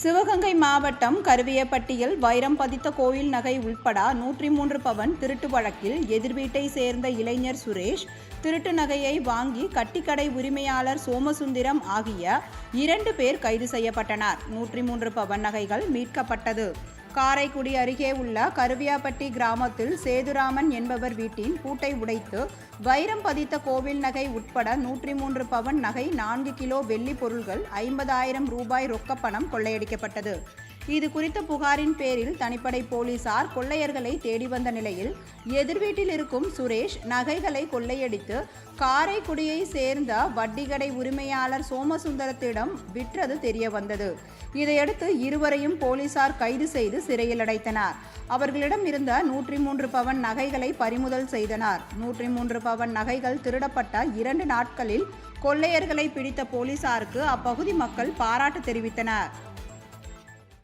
சிவகங்கை மாவட்டம் கருவியப்பட்டியில் வைரம் பதித்த கோயில் நகை உள்பட நூற்றி மூன்று பவன் திருட்டு வழக்கில் எதிர்வீட்டை சேர்ந்த இளைஞர் சுரேஷ் திருட்டு நகையை வாங்கி கட்டிக்கடை உரிமையாளர் சோமசுந்தரம் ஆகிய இரண்டு பேர் கைது செய்யப்பட்டனர். நூற்றி மூன்று பவன் நகைகள் மீட்கப்பட்டது. காரைக்குடி அருகே உள்ள கருவியாப்பட்டி கிராமத்தில் சேதுராமன் என்பவர் வீட்டின் பூட்டை உடைத்து வைரம் பதித்த கோவில் நகை உட்பட நூற்றி மூன்று பவன் நகை நான்கு கிலோ வெள்ளி பொருள்கள் ஐம்பதாயிரம் ரூபாய் ரொக்கப்பணம் கொள்ளையடிக்கப்பட்டது. இது குறித்த புகாரின் பேரில் தனிப்படை போலீசார் கொள்ளையர்களை தேடி வந்த நிலையில் எதிர்வீட்டில் இருக்கும் சுரேஷ் நகைகளை கொள்ளையடித்து காரைக்குடியை சேர்ந்த வட்டிக்கடை உரிமையாளர் சோமசுந்தரத்திடம் விற்றது தெரிய வந்தது இதையடுத்து இருவரையும் போலீசார் கைது செய்து சிறையில் அடைத்தனர். அவர்களிடம் இருந்த நூற்றி மூன்று பவன் நகைகளை பறிமுதல் செய்தனர். நூற்றி மூன்று பவன் நகைகள் திருடப்பட்ட இரண்டு நாட்களில் கொள்ளையர்களை பிடித்த போலீசாருக்கு அப்பகுதி மக்கள் பாராட்டு தெரிவித்தனர்.